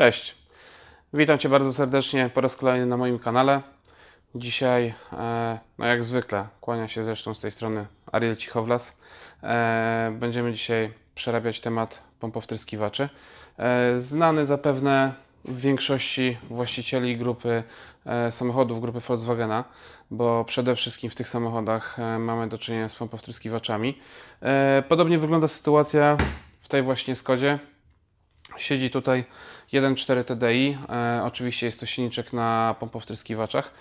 Cześć. Witam Cię bardzo serdecznie po raz kolejny na moim kanale. Dzisiaj, e, no jak zwykle, kłania się zresztą z tej strony Ariel Cichowlas. E, będziemy dzisiaj przerabiać temat pompowtryskiwaczy. E, znany zapewne w większości właścicieli grupy samochodów grupy Volkswagena, bo przede wszystkim w tych samochodach mamy do czynienia z pompowtryskiwaczami. Podobnie wygląda sytuacja w tej właśnie Skodzie. Siedzi tutaj 1.4 TDI. E, oczywiście jest to silniczek na pompowtryskiwaczach.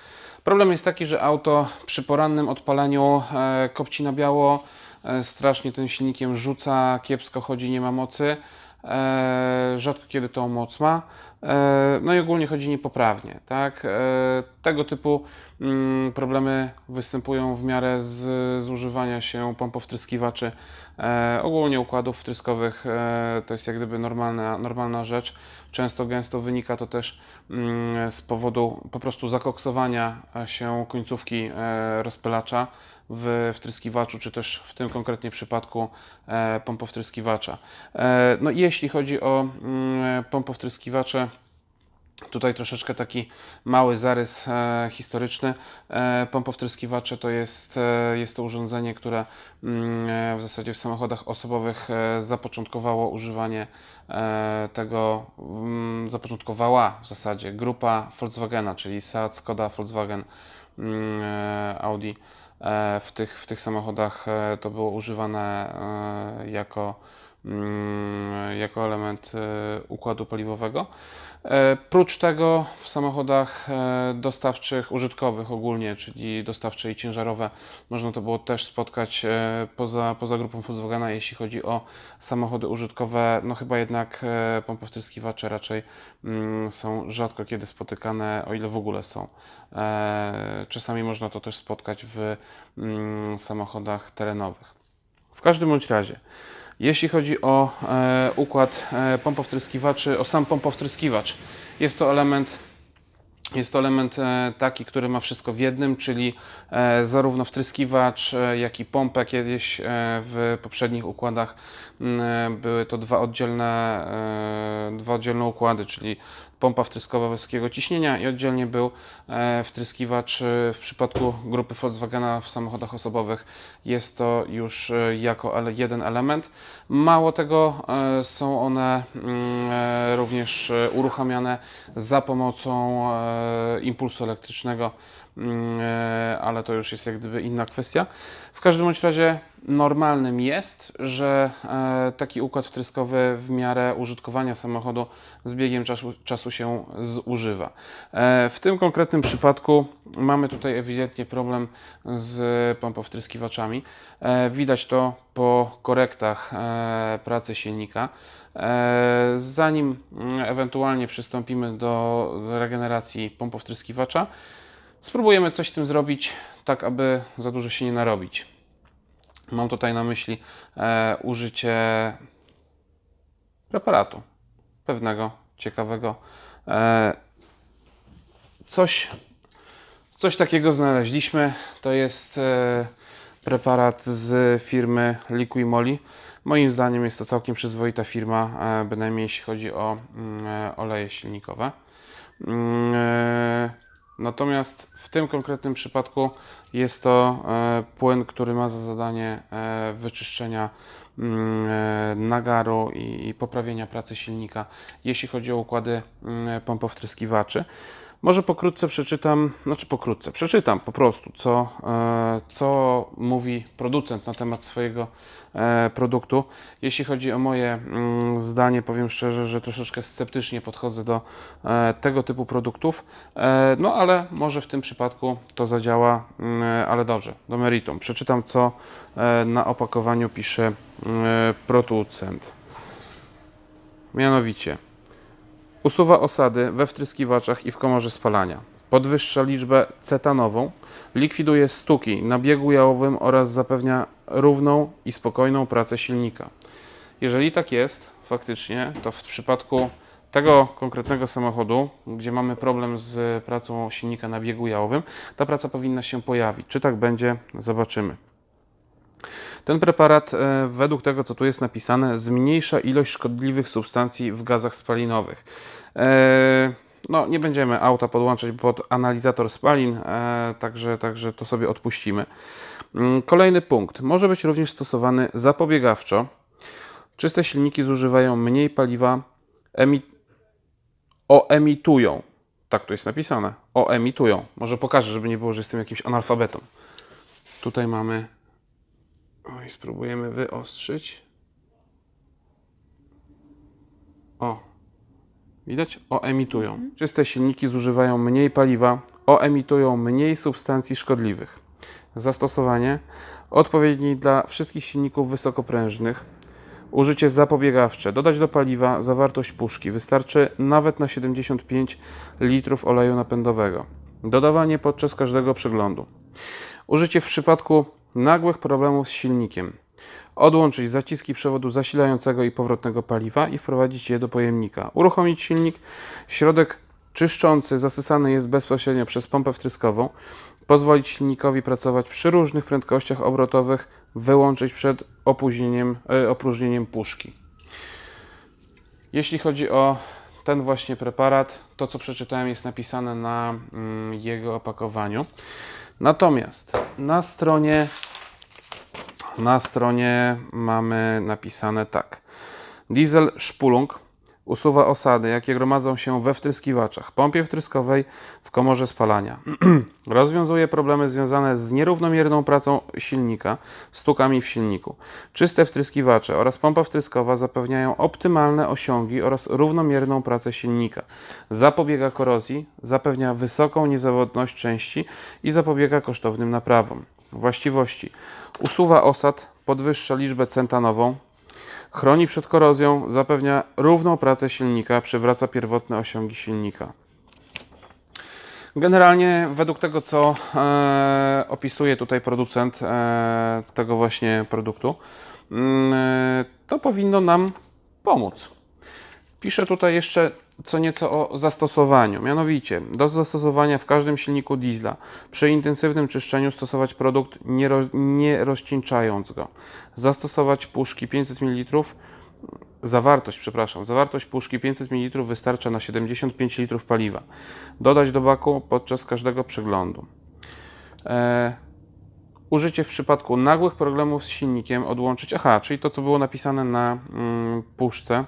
Problem jest taki, że auto przy porannym odpaleniu e, kopci na biało, e, strasznie tym silnikiem rzuca, kiepsko chodzi, nie ma mocy. E, rzadko kiedy tą moc ma. E, no i ogólnie chodzi niepoprawnie. Tak? E, tego typu mm, problemy występują w miarę z zużywania się pompowtryskiwaczy. E, ogólnie układów wtryskowych to jest jak gdyby normalna, normalna rzecz. Często gęsto wynika to też mm, z powodu po prostu zakoksowania się końcówki rozpylacza w wtryskiwaczu, czy też w tym konkretnie przypadku e, pompowtryskiwacza. E, no i jeśli chodzi o mm, pompowtryskiwacze, Tutaj troszeczkę taki mały zarys e, historyczny. Pompowtryskiwacze to jest, jest to urządzenie, które mm, w zasadzie w samochodach osobowych zapoczątkowało używanie tego, mm, zapoczątkowała w zasadzie grupa Volkswagena, czyli Seat, Skoda, Volkswagen, Audi. E, w, tych, w tych samochodach e, to było używane e, jako, mm, jako element układu paliwowego. E, Prócz tego w samochodach e, dostawczych, użytkowych ogólnie, czyli dostawcze i ciężarowe, można to było też spotkać e, poza, poza grupą Volkswagena, jeśli chodzi o samochody użytkowe. No chyba jednak e, pompowtryskiwacze raczej mm, są rzadko kiedy spotykane, o ile w ogóle są. Czasami można to też spotkać w mm, samochodach terenowych. W każdym bądź razie, jeśli chodzi o e, układ e, pompowtryskiwaczy, o sam pompowtryskiwacz, jest to element jest to element e, taki, który ma wszystko w jednym, czyli zarówno wtryskiwacz, jak i pompę. Kiedyś w poprzednich układach m, e, były to dwa oddzielne, dwa oddzielne układy, czyli pompa wtryskowa wysokiego ciśnienia i oddzielnie był e, wtryskiwacz. e, W przypadku grupy Volkswagena w samochodach osobowych jest to już e, jako jeden element. Mało tego, są one mm, również uruchamiane za pomocą impulsu elektrycznego, mm, ale to już jest jak gdyby inna kwestia. W każdym bądź razie normalnym jest, że e, taki układ wtryskowy w miarę użytkowania samochodu z biegiem czasu, czasu się zużywa. E, w tym konkretnym przypadku mamy tutaj ewidentnie problem z pompowtryskiwaczami. E, widać to po korektach pracy silnika. Zanim mm, ewentualnie przystąpimy do regeneracji pompowtryskiwacza, spróbujemy coś z tym zrobić, tak aby za dużo się nie narobić. Mam tutaj na myśli e, użycie preparatu pewnego, ciekawego. E, coś, coś takiego znaleźliśmy. To jest e, preparat z firmy Liquimoli. Moim zdaniem jest to całkiem przyzwoita firma, e, bynajmniej jeśli chodzi o mm, e, oleje silnikowe. Mm, e, Natomiast w tym konkretnym przypadku jest to e, płyn, który ma za zadanie e, wyczyszczenia mm, e, nagaru i, poprawienia pracy silnika, jeśli chodzi o układy mm, pompowtryskiwaczy. Może pokrótce przeczytam, znaczy pokrótce, przeczytam po prostu, co, co mówi producent na temat swojego produktu. Jeśli chodzi o moje mm, zdanie, powiem szczerze, że troszeczkę sceptycznie podchodzę do e, tego typu produktów, e, no ale może w tym przypadku to zadziała, mm, ale dobrze, do meritum. Przeczytam, co e, na opakowaniu pisze e, producent. Mianowicie, Usuwa osady we wtryskiwaczach i w komorze spalania. Podwyższa liczbę cetanową, likwiduje stuki na biegu jałowym oraz zapewnia równą i spokojną pracę silnika. Jeżeli tak jest, faktycznie, to w przypadku tego konkretnego samochodu, gdzie mamy problem z pracą silnika na biegu jałowym, ta praca powinna się pojawić. Czy tak będzie? Zobaczymy. Ten preparat, e, według tego co tu jest napisane, zmniejsza ilość szkodliwych substancji w gazach spalinowych. E, No, nie będziemy auta podłączać pod analizator spalin, e, także, także to sobie odpuścimy. Mm, Kolejny punkt. Może być również stosowany zapobiegawczo. Czyste silniki zużywają mniej paliwa, emi oemitują. Tak tu jest napisane. Oemitują. Może pokażę, żeby nie było, że jestem jakimś analfabetą. Tutaj mamy. Oj, spróbujemy wyostrzyć. O. Widać? Oemitują. Czyste silniki zużywają mniej paliwa, oemitują mniej substancji szkodliwych. Zastosowanie odpowiedni dla wszystkich silników wysokoprężnych. Użycie zapobiegawcze. Dodać do paliwa zawartość puszki. Wystarczy nawet na 75 litrów oleju napędowego. Dodawanie podczas każdego przeglądu. Użycie w przypadku nagłych problemów z silnikiem. Odłączyć zaciski przewodu zasilającego i powrotnego paliwa i wprowadzić je do pojemnika. Uruchomić silnik. Środek czyszczący zasysany jest bezpośrednio przez pompę wtryskową. Pozwolić silnikowi pracować przy różnych prędkościach obrotowych. Wyłączyć przed opóźnieniem, e, opróżnieniem puszki. Jeśli chodzi o ten właśnie preparat, to co przeczytałem jest napisane na mm, jego opakowaniu. Natomiast na stronie na stronie mamy napisane tak. Diesel Spulung usuwa osady, jakie gromadzą się we wtryskiwaczach, pompie wtryskowej w komorze spalania. Rozwiązuje problemy związane z nierównomierną pracą silnika, stukami w silniku. Czyste wtryskiwacze oraz pompa wtryskowa zapewniają optymalne osiągi oraz równomierną pracę silnika. Zapobiega korozji, zapewnia wysoką niezawodność części i zapobiega kosztownym naprawom. Właściwości. Usuwa osad, podwyższa liczbę centanową, chroni przed korozją, zapewnia równą pracę silnika, przywraca pierwotne osiągi silnika. Generalnie według tego, co e, opisuje tutaj producent e, tego właśnie produktu, mm, e, to powinno nam pomóc. Piszę tutaj jeszcze co nieco o zastosowaniu. Mianowicie, do zastosowania w każdym silniku diesla przy intensywnym czyszczeniu stosować produkt nie, ro, nie rozcieńczając go. Zastosować puszki 500 ml. Zawartość, przepraszam, zawartość puszki 500 ml wystarcza na 75 litrów paliwa. Dodać do baku podczas każdego przeglądu. E, użycie w przypadku nagłych problemów z silnikiem odłączyć. Aha, czyli to, co było napisane na mm, puszce.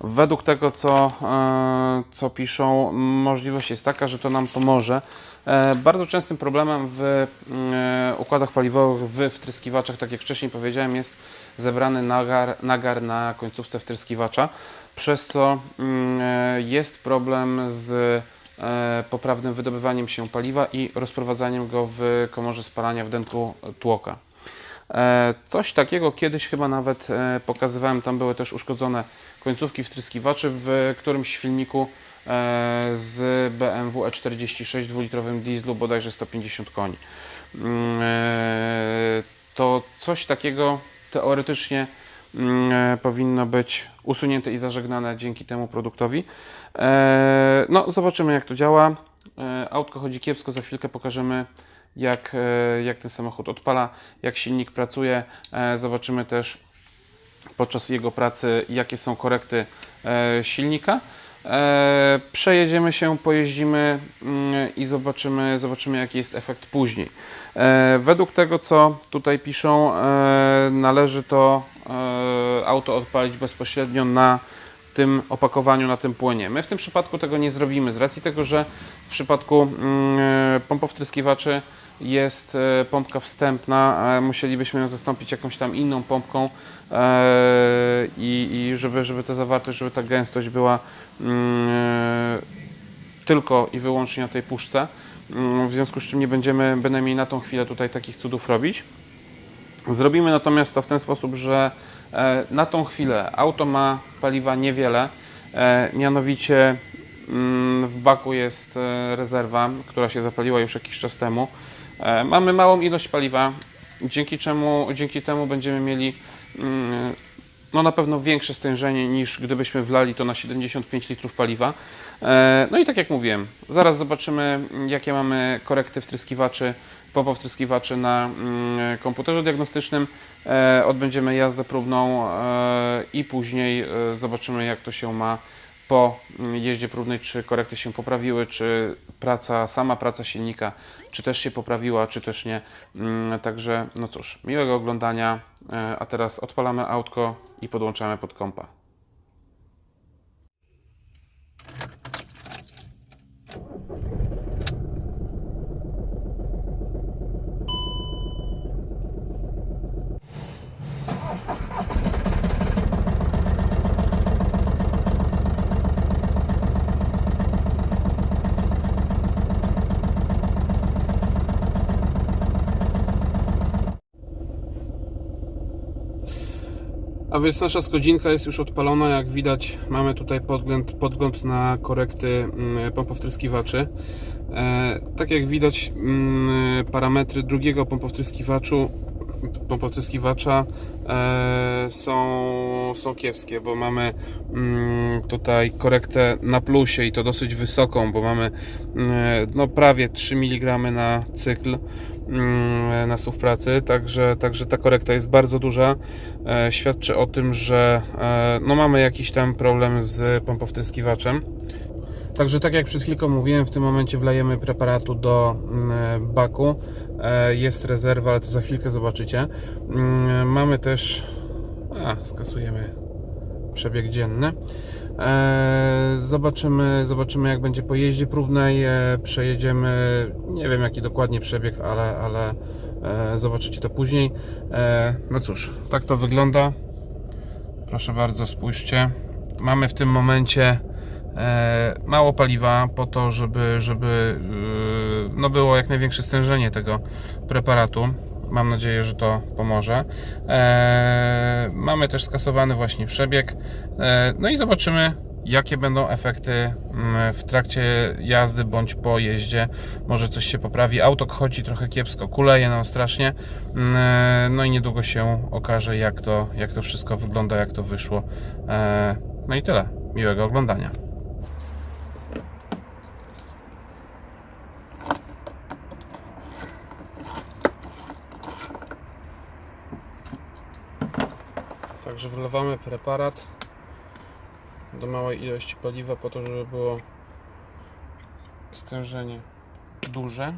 Według tego, co, e, co piszą, możliwość jest taka, że to nam pomoże. E, Bardzo częstym problemem w e, układach paliwowych, w wtryskiwaczach, tak jak wcześniej powiedziałem, jest zebrany nagar, nagar na końcówce wtryskiwacza, przez co mm, jest problem z poprawnym wydobywaniem się paliwa i rozprowadzaniem go w komorze spalania w denku tłoka. E, Coś takiego kiedyś chyba nawet e, pokazywałem, tam były też uszkodzone końcówki wtryskiwaczy w którymś filmiku e, z BMW E46 dwulitrowym dieslu, bodajże 150 koni. Mm, To coś takiego teoretycznie mm, powinno być usunięte i zażegnane dzięki temu produktowi. No, zobaczymy jak to działa. Autko chodzi kiepsko, za chwilkę pokażemy jak, e, jak ten samochód odpala, jak silnik pracuje. E, Zobaczymy też podczas jego pracy, jakie są korekty e, silnika. Przejedziemy się, pojeździmy mm, i zobaczymy, zobaczymy jaki jest efekt później. Według tego, co tutaj piszą, należy to auto odpalić bezpośrednio na tym opakowaniu, na tym płynie. My w tym przypadku tego nie zrobimy, z racji tego, że w przypadku mm, pompowtryskiwaczy jest e, pompka wstępna, musielibyśmy ją zastąpić jakąś tam inną pompką e, i, żeby, żeby ta zawartość, żeby ta gęstość była mm, e, tylko i wyłącznie na tej puszce. Mm, W związku z czym nie będziemy bynajmniej na tą chwilę tutaj takich cudów robić. Zrobimy natomiast to w ten sposób, że na tą chwilę auto ma paliwa niewiele, mianowicie mm, w baku jest rezerwa, która się zapaliła już jakiś czas temu. E, Mamy małą ilość paliwa, dzięki czemu dzięki temu będziemy mieli mm, no na pewno większe stężenie niż gdybyśmy wlali to na 75 litrów paliwa. E, No i tak jak mówiłem, zaraz zobaczymy jakie mamy korekty wtryskiwaczy popowtryskiwaczy na mm, komputerze diagnostycznym. E, Odbędziemy jazdę próbną i później zobaczymy jak to się ma po mm, jeździe próbnej, czy korekty się poprawiły, czy praca, sama praca silnika, czy też się poprawiła, czy też nie. Mm, Także, no cóż, miłego oglądania, e, a teraz odpalamy autko i podłączamy pod kompa. A więc nasza skodzinka jest już odpalona. Jak widać, mamy tutaj podgląd, podgląd na korekty mm, pompowtryskiwaczy. E, tak jak widać, mm, parametry drugiego pompowtryskiwaczu, pompowtryskiwacza e, są, są kiepskie, bo mamy mm, tutaj korektę na plusie i to dosyć wysoką, bo mamy no, prawie 3 mg na cykl na słów pracy, także, także ta korekta jest bardzo duża. E, świadczy o tym, że e, no mamy jakiś tam problem z pompowtryskiwaczem. Także tak jak przed chwilką mówiłem, w tym momencie wlejemy preparatu do mm, baku. E, Jest rezerwa, ale to za chwilkę zobaczycie. Mm, Mamy też... A, skasujemy przebieg dzienny. E, Zobaczymy, zobaczymy jak będzie po jeździe próbnej. E, Przejedziemy, nie wiem jaki dokładnie przebieg, ale, ale e, zobaczycie to później. No cóż, tak to wygląda. Proszę bardzo, spójrzcie. Mamy w tym momencie mało paliwa po to, żeby, żeby no było jak największe stężenie tego preparatu. Mam nadzieję, że to pomoże. E, mamy też skasowany właśnie przebieg. E, no i zobaczymy, jakie będą efekty mm, w trakcie jazdy bądź po jeździe. Może coś się poprawi. Auto chodzi trochę kiepsko, kuleje nam strasznie. Mm, e, No i niedługo się okaże, jak to, jak to wszystko wygląda, jak to wyszło. No i tyle. Miłego oglądania. Także wlewamy preparat do małej ilości paliwa po to, żeby było stężenie duże.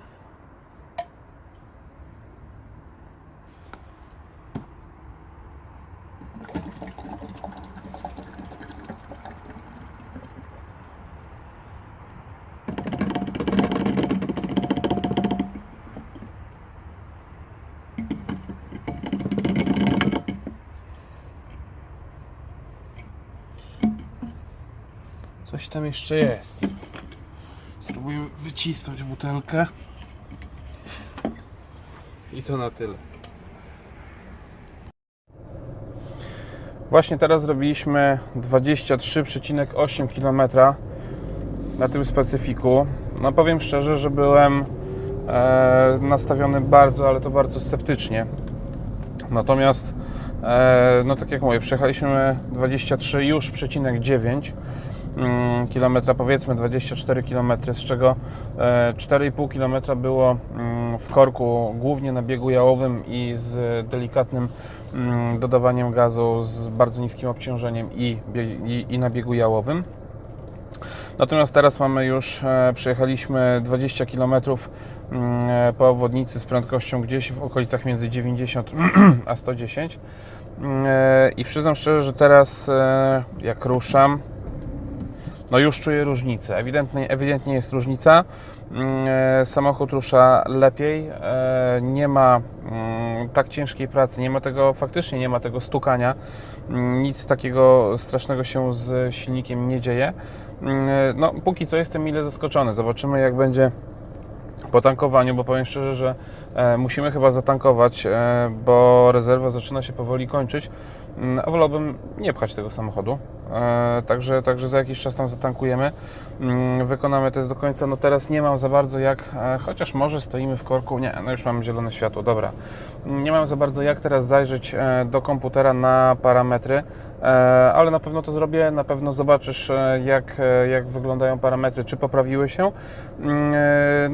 Tam jeszcze jest. Spróbuję wycisnąć butelkę. I to na tyle. Właśnie teraz zrobiliśmy 23,8 km na tym specyfiku. No powiem szczerze, że byłem e, nastawiony bardzo, ale to bardzo sceptycznie. Natomiast, e, no tak jak mówię, przejechaliśmy 23 już przecinek 9 mm, kilometra, powiedzmy 24 km, z czego e, 4,5 km było mm, w korku, głównie na biegu jałowym i z delikatnym mm, dodawaniem gazu z bardzo niskim obciążeniem i, i, i na biegu jałowym. Natomiast teraz mamy już, e, przejechaliśmy 20 km mm, e, po obwodnicy z prędkością gdzieś w okolicach między 90 a 110. Mm, e, I przyznam szczerze, że teraz e, jak ruszam, no już czuję różnicę. Ewidentnie, ewidentnie jest różnica. Mm, e, Samochód rusza lepiej, e, nie ma mm, tak ciężkiej pracy, nie ma tego, faktycznie nie ma tego stukania, Mm, nic takiego strasznego się z silnikiem nie dzieje. E, No, póki co jestem mile zaskoczony. Zobaczymy, jak będzie po tankowaniu, bo powiem szczerze, że musimy chyba zatankować, bo rezerwa zaczyna się powoli kończyć. A wolałbym nie pchać tego samochodu. E, Także, także za jakiś czas tam zatankujemy, mm, wykonamy test do końca. No teraz nie mam za bardzo jak, e, chociaż może stoimy w korku, nie, no już mam zielone światło, dobra. Mm, Nie mam za bardzo jak teraz zajrzeć e, do komputera na parametry, ale na pewno to zrobię, na pewno zobaczysz jak, jak wyglądają parametry, czy poprawiły się. Mm,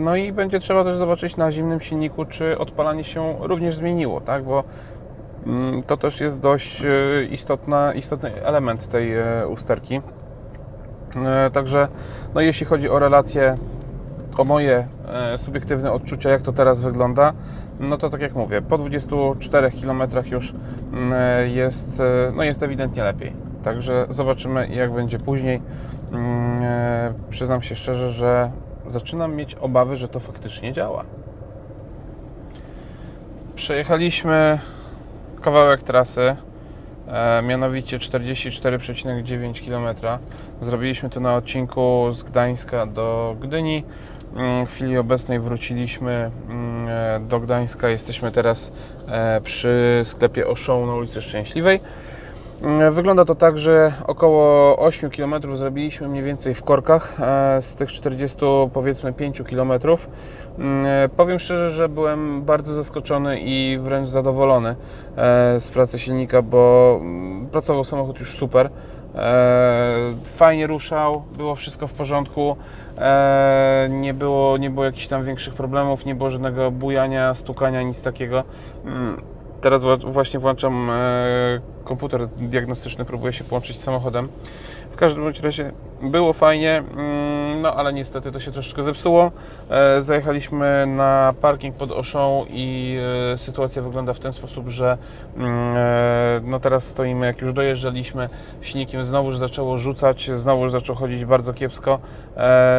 No i będzie trzeba też zobaczyć na zimnym silniku, czy odpalanie się również zmieniło, tak, bo To też jest dość e, istotna, istotny element tej e, usterki. E, Także no jeśli chodzi o relacje, o moje subiektywne odczucia, jak to teraz wygląda, no to tak jak mówię, po 24 km już mm, jest, no jest ewidentnie lepiej. Także zobaczymy jak będzie później. Mm, Przyznam się szczerze, że zaczynam mieć obawy, że to faktycznie działa. Przejechaliśmy kawałek trasy, e, mianowicie 44,9 km. Zrobiliśmy to na odcinku z Gdańska do Gdyni. Mm, W chwili obecnej wróciliśmy mm, e, do Gdańska. Jesteśmy teraz e, przy sklepie Oszą na ulicy Szczęśliwej. Mm, Wygląda to tak, że około 8 km zrobiliśmy mniej więcej w korkach e, z tych 40 powiedzmy 5 km. Mm, Powiem szczerze, że byłem bardzo zaskoczony i wręcz zadowolony e, z pracy silnika, bo mm, pracował samochód już super. E, Fajnie ruszał, było wszystko w porządku, nie było, nie było jakichś tam większych problemów, nie było żadnego bujania, stukania, nic takiego. Teraz właśnie włączam e, komputer diagnostyczny, próbuję się połączyć z samochodem. W każdym razie było fajnie, mm, no ale niestety to się troszeczkę zepsuło. E, Zajechaliśmy na parking pod Oszą i e, sytuacja wygląda w ten sposób, że mm, no teraz stoimy, jak już dojeżdżaliśmy, silnikiem znowu już zaczęło rzucać, znowu już zaczął chodzić bardzo kiepsko.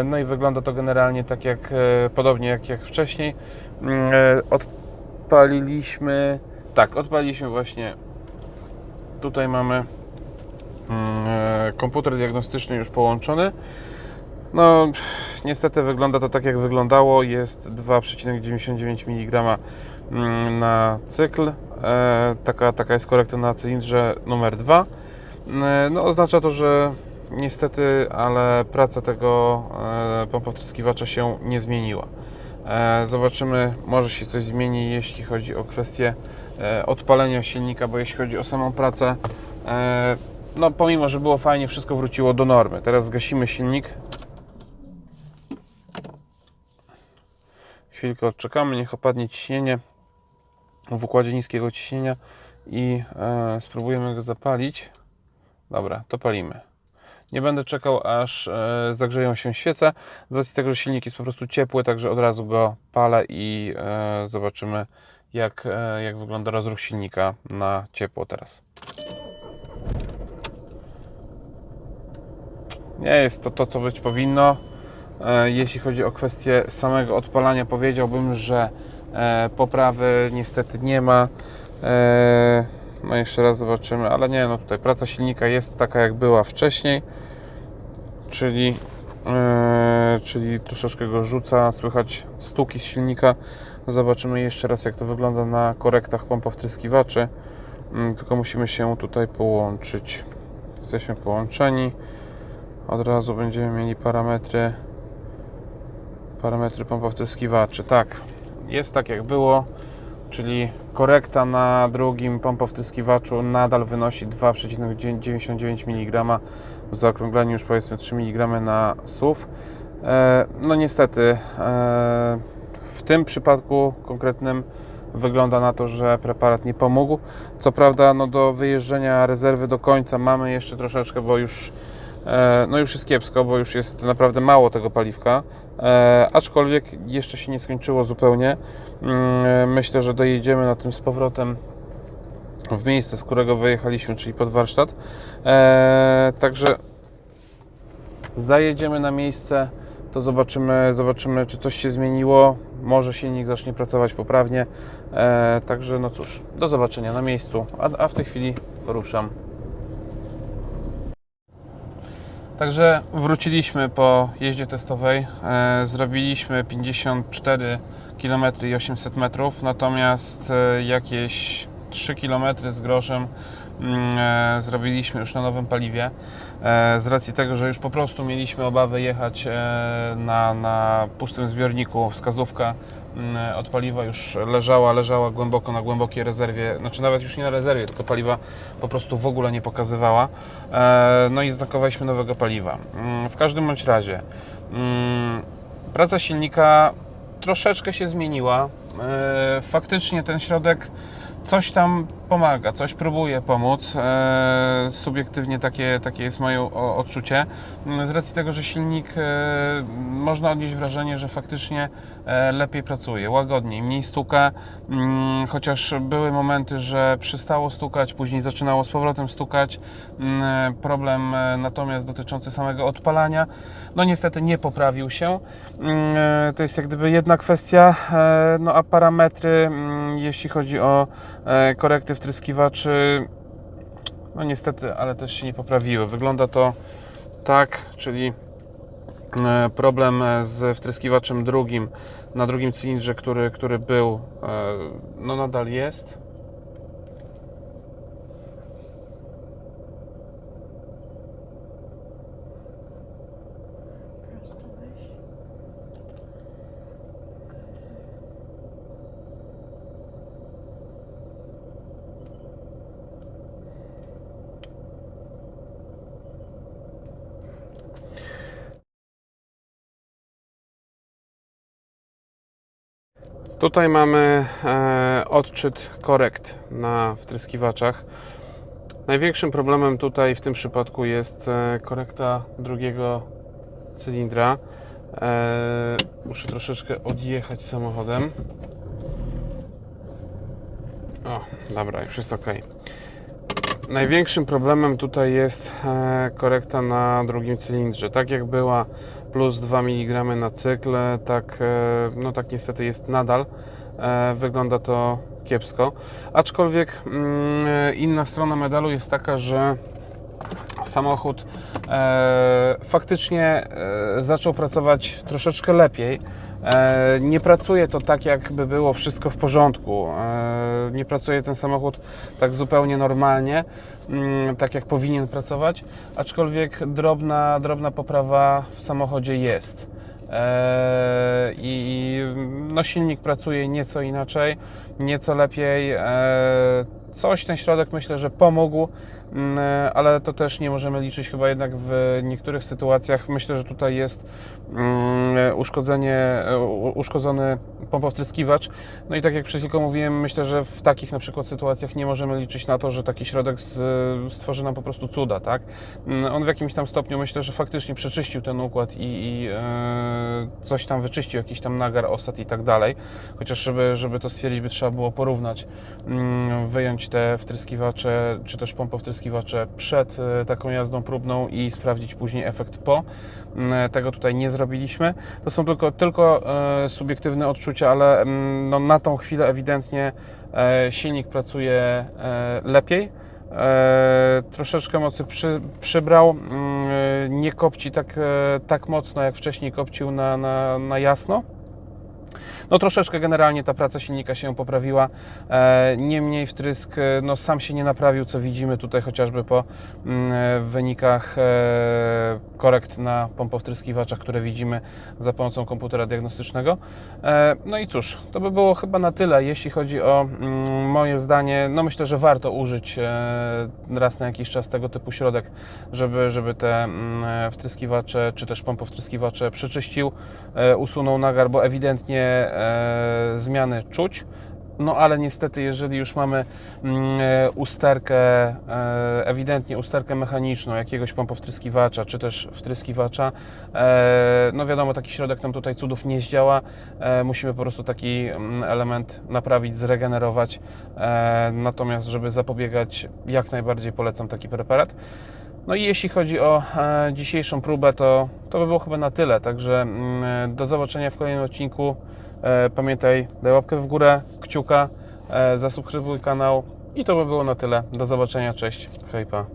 No i wygląda to generalnie tak jak, podobnie jak, jak wcześniej. Mm, Odpaliliśmy, tak, odpaliliśmy właśnie, tutaj mamy mm, e, komputer diagnostyczny już połączony. No, niestety wygląda to tak jak wyglądało. Jest 2,99 mg mm, na cykl. E, taka, taka jest korekta na cylindrze numer 2. E, No, oznacza to, że niestety, ale praca tego pompowtryskiwacza się nie zmieniła. Zobaczymy, może się coś zmieni, jeśli chodzi o kwestię odpalenia silnika, bo jeśli chodzi o samą pracę, e, no pomimo, że było fajnie, wszystko wróciło do normy. Teraz zgasimy silnik. Chwilkę odczekamy, niech opadnie ciśnienie w układzie niskiego ciśnienia i e, spróbujemy go zapalić. Dobra, to palimy. Nie będę czekał, aż e, zagrzeją się świece, z racji tego, że silnik jest po prostu ciepły, także od razu go palę i e, zobaczymy, jak, e, jak wygląda rozruch silnika na ciepło teraz. Nie jest to to, co być powinno. E, Jeśli chodzi o kwestię samego odpalania, powiedziałbym, że e, poprawy niestety nie ma. No jeszcze raz zobaczymy, ale nie, no tutaj praca silnika jest taka jak była wcześniej, czyli, czyli troszeczkę go rzuca, słychać stuki z silnika. Zobaczymy jeszcze raz jak to wygląda na korektach pompowtryskiwaczy. Mm, Tylko musimy się tutaj połączyć. Jesteśmy połączeni. Od razu będziemy mieli parametry parametry pompowtryskiwaczy. Tak, jest tak jak było, czyli korekta na drugim pompowtryskiwaczu nadal wynosi 2,99 mg w zaokrągleniu już powiedzmy 3 mg na SUV. E, No niestety e, w tym przypadku konkretnym wygląda na to, że preparat nie pomógł. Co prawda no do wyjeżdżenia rezerwy do końca mamy jeszcze troszeczkę, bo już E, no już jest kiepsko, bo już jest naprawdę mało tego paliwka, aczkolwiek jeszcze się nie skończyło zupełnie. Mm, Myślę, że dojedziemy na tym z powrotem w miejsce, z którego wyjechaliśmy, czyli pod warsztat. E, Także zajedziemy na miejsce, to zobaczymy, zobaczymy, czy coś się zmieniło. Może silnik zacznie pracować poprawnie. E, Także no cóż, do zobaczenia na miejscu, a, a w tej chwili ruszam. Także wróciliśmy po jeździe testowej. E, zrobiliśmy 54 km i 800 metrów, natomiast e, jakieś 3 km z groszem mm, e, zrobiliśmy już na nowym paliwie. E, z racji tego, że już po prostu mieliśmy obawy jechać e, na, na pustym zbiorniku, wskazówka mm, od paliwa już leżała, leżała głęboko na głębokiej rezerwie, znaczy nawet już nie na rezerwie, tylko paliwa po prostu w ogóle nie pokazywała. No i znakowaliśmy nowego paliwa. Mm, W każdym bądź razie praca silnika troszeczkę się zmieniła. Faktycznie ten środek coś tam pomaga, coś próbuje pomóc. E, Subiektywnie takie, takie jest moje odczucie. Mm, Z racji tego, że silnik e, można odnieść wrażenie, że faktycznie e, lepiej pracuje, łagodniej, mniej stuka, mm, chociaż były momenty, że przestało stukać, później zaczynało z powrotem stukać. Mm, Problem natomiast dotyczący samego odpalania, no niestety nie poprawił się. To jest jak gdyby jedna kwestia, no a parametry, jeśli chodzi o e, wtryskiwaczy, no niestety, ale też się nie poprawiły. Wygląda to tak, czyli e, problem z wtryskiwaczem drugim na drugim cylindrze, który, który był, e, no nadal jest. Tutaj mamy e, odczyt korekt na wtryskiwaczach. Największym problemem tutaj w tym przypadku jest e, korekta drugiego cylindra. E, muszę troszeczkę odjechać samochodem. O, dobra, już jest ok. Największym problemem tutaj jest korekta na drugim cylindrze. Tak jak była plus 2 mg na cykl, tak, e, no tak niestety jest nadal. E, Wygląda to kiepsko. Aczkolwiek mm, e, inna strona medalu jest taka, że samochód faktycznie zaczął pracować troszeczkę lepiej. E, nie pracuje to tak, jakby było wszystko w porządku. E, nie pracuje ten samochód tak zupełnie normalnie, mm, tak jak powinien pracować, aczkolwiek drobna, drobna poprawa w samochodzie jest. E, I no, silnik pracuje nieco inaczej, nieco lepiej. Coś ten środek myślę, że pomógł, ale to też nie możemy liczyć chyba jednak w niektórych sytuacjach. Myślę, że tutaj jest mm, uszkodzenie, u- uszkodzony pompowtryskiwacz. No i tak jak przed chwilką mówiłem, myślę, że w takich na przykład sytuacjach nie możemy liczyć na to, że taki środek stworzy nam po prostu cuda, tak? Mm, On w jakimś tam stopniu myślę, że faktycznie przeczyścił ten układ i, i e, coś tam wyczyścił, jakiś tam nagar, osad i tak dalej. Chociaż żeby, żeby to stwierdzić, by trzeba było porównać, mm, wyjąć te wtryskiwacze, czy też pompowtryskiwacze przed e, taką jazdą próbną i sprawdzić później efekt po. Mm, Tego tutaj nie zrobiliśmy. To są tylko, tylko e, subiektywne odczucia, ale mm, no, na tą chwilę ewidentnie e, silnik pracuje e, lepiej. E, troszeczkę mocy przy, przybrał, mm, e, nie kopci tak, e, tak mocno jak wcześniej kopcił na, na, na jasno. No troszeczkę generalnie ta praca silnika się poprawiła, e, niemniej wtrysk e, no, sam się nie naprawił, co widzimy tutaj chociażby po mm, e, wynikach korekt na pompowtryskiwaczach, które widzimy za pomocą komputera diagnostycznego. No i cóż, to by było chyba na tyle, jeśli chodzi o mm, moje zdanie. No myślę, że warto użyć raz na jakiś czas tego typu środek, żeby, żeby te mm, wtryskiwacze, czy też pompowtryskiwacze przeczyścił, usunął nagar, bo ewidentnie zmiany czuć. No ale niestety, jeżeli już mamy mm, e, usterkę, e, ewidentnie usterkę mechaniczną jakiegoś pompowtryskiwacza, czy też wtryskiwacza, e, no wiadomo, taki środek nam tutaj cudów nie zdziała. E, musimy po prostu taki mm, element naprawić, zregenerować. E, natomiast, żeby zapobiegać, jak najbardziej polecam taki preparat. No i jeśli chodzi o e, dzisiejszą próbę, to, to by było chyba na tyle. Także mm, do zobaczenia w kolejnym odcinku. E, pamiętaj, daj łapkę w górę, kciuka, e, zasubskrybuj kanał i to by było na tyle. Do zobaczenia, cześć, hejpa.